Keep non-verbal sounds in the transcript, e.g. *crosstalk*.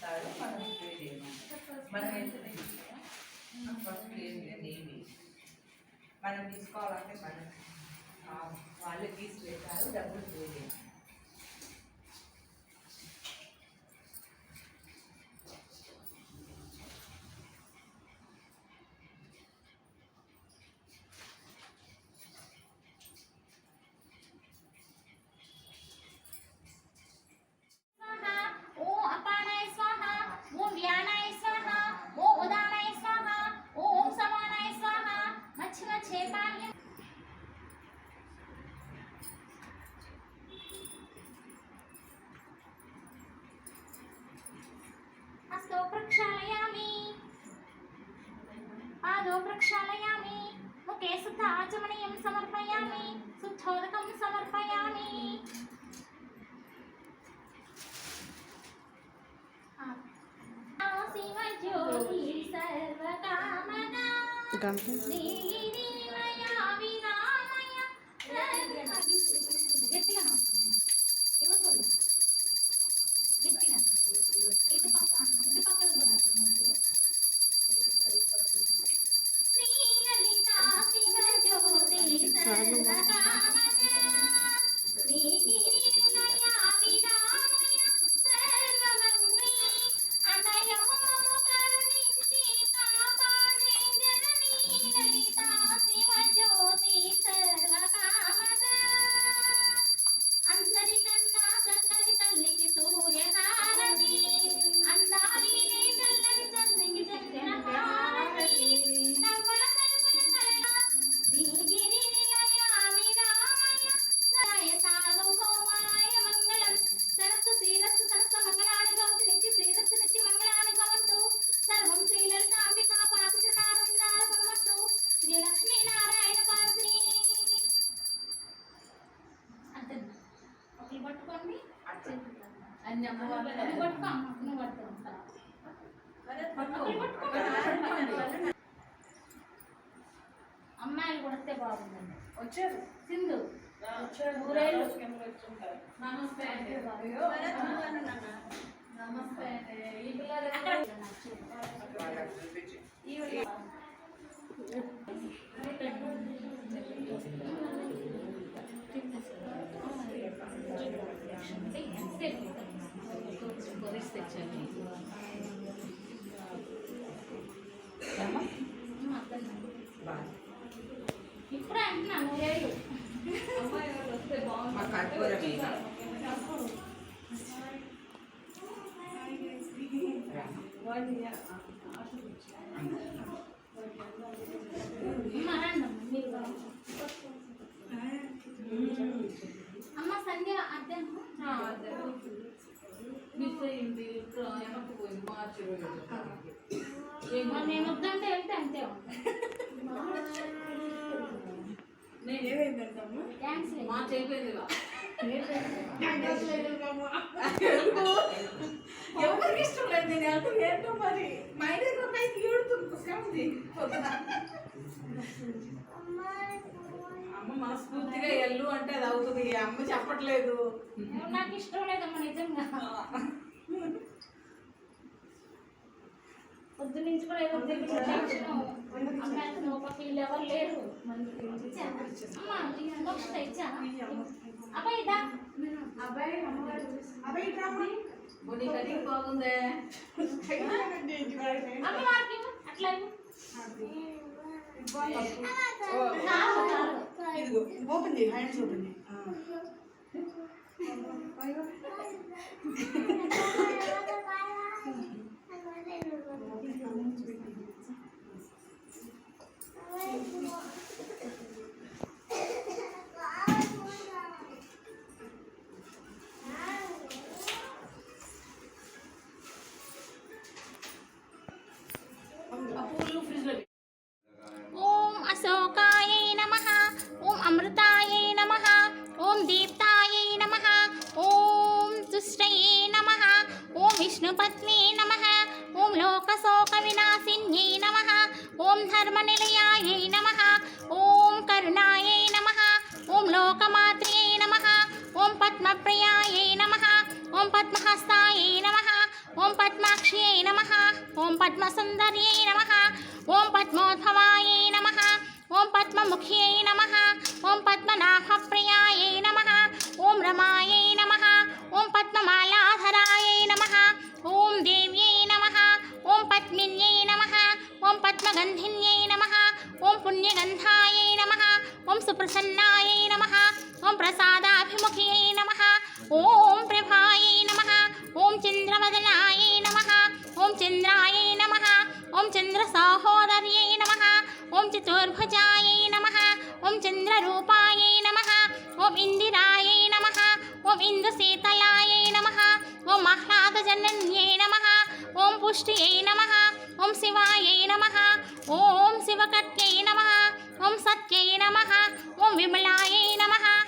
ఇస్తాడు మనం పే చేయమని మనం ఎంత ఫస్ట్ ఏం లేదు ఏమి మనం తీసుకోవాలంటే మనం వాళ్ళు తీసుకెళ్తారు డబ్బులు పే చేయాలి मच्छ मच्छे पाह्य हस्तो प्रक्षालयामि पादौ प्रक्षालयामि मुखे शुद्ध आचमनीयं समर्पयामि शुद्धोदकं समर्पयामि शिवज्योति सर्वकामना అమ్మాయిలు కొడితే బాగుందండి వచ్చారు. సింధు. ఊరేళ్ళు. నమస్తే అండి. నమస్తే ఈ అక్కడ. ఇప్పుడే అంటున్నా నూరేళ్ళు మా కర్పూరమే. అమ్మ రండి అమ్మ, మీరు మరి నేను వద్దంటే వెళ్తే అంతే థ్యాంక్స్ మా చేయలేదు ఎవరికి ఇష్టం లేదు నేను వెళ్తే ఏంటో మరి? మా ఇంటి రూపాయి ఏడుతుంది పుస్తకం మనస్ఫూర్తిగా ఎల్లు అంటే అది అవుతుంది. అమ్మ చెప్పట్లేదు. నాకు ఇష్టం లేదమ్మ నిజంగా. పొద్దు నుంచి కూడా ఏదో వీళ్ళు ఎవరు లేరు. అబ్బాయి ఇదా? అబ్బాయి అబ్బాయి ఇట్రా బాగుందే. అట్లా. ఇదిగో ఓపెన్ చేయి హ్యాండ్స్ ఓపెన్ చేయి. *laughs* *laughs* *laughs* ఓం ధర్మనిలయాయై నమః ఓం కరుణాయై నమః ఓం లోకమాత్ర్యై నమః ఓం పద్మప్రియాయై నమః ఓం పద్మహస్తాయై నమః ఓం పద్మాక్ష్యై నమః ఓం పద్మసుందర్యై నమః ఓం పద్మోద్భవాయై నమః ఓం పద్మముఖ పద్మముఖ్यै నమః ఓం పద్మనాభప్రియాయై నమః ఓం రమాయై నమః ఓం పద్మమాలాధరాయై నమః ఓం దేవ్యై నమః ఓం పద్మిన్యై నమః సుప్రసన్నాయ నమ ఓం ప్రసాదాభిముఖ్యై నమ ఓం ప్రభాయ నమ ఓం చంద్రవదనాయ నమ ఓం చంద్రాయ నమ ఓం చంద్ర సహోదర్యై నమ ఓం చతుర్భుజాయ నమ ఓం చంద్రరూపాయ నమ ఓం ఇందిరాయ నమ ఓం ఇందుశీతలాయై నమ ఓం ఆహ్లాదజనన్యై నమ ओम पुष्टि नम, ओम शिवाय नम, ओम शिवकट्य नम, ओम सत्य नम, ओम विमलाय नम।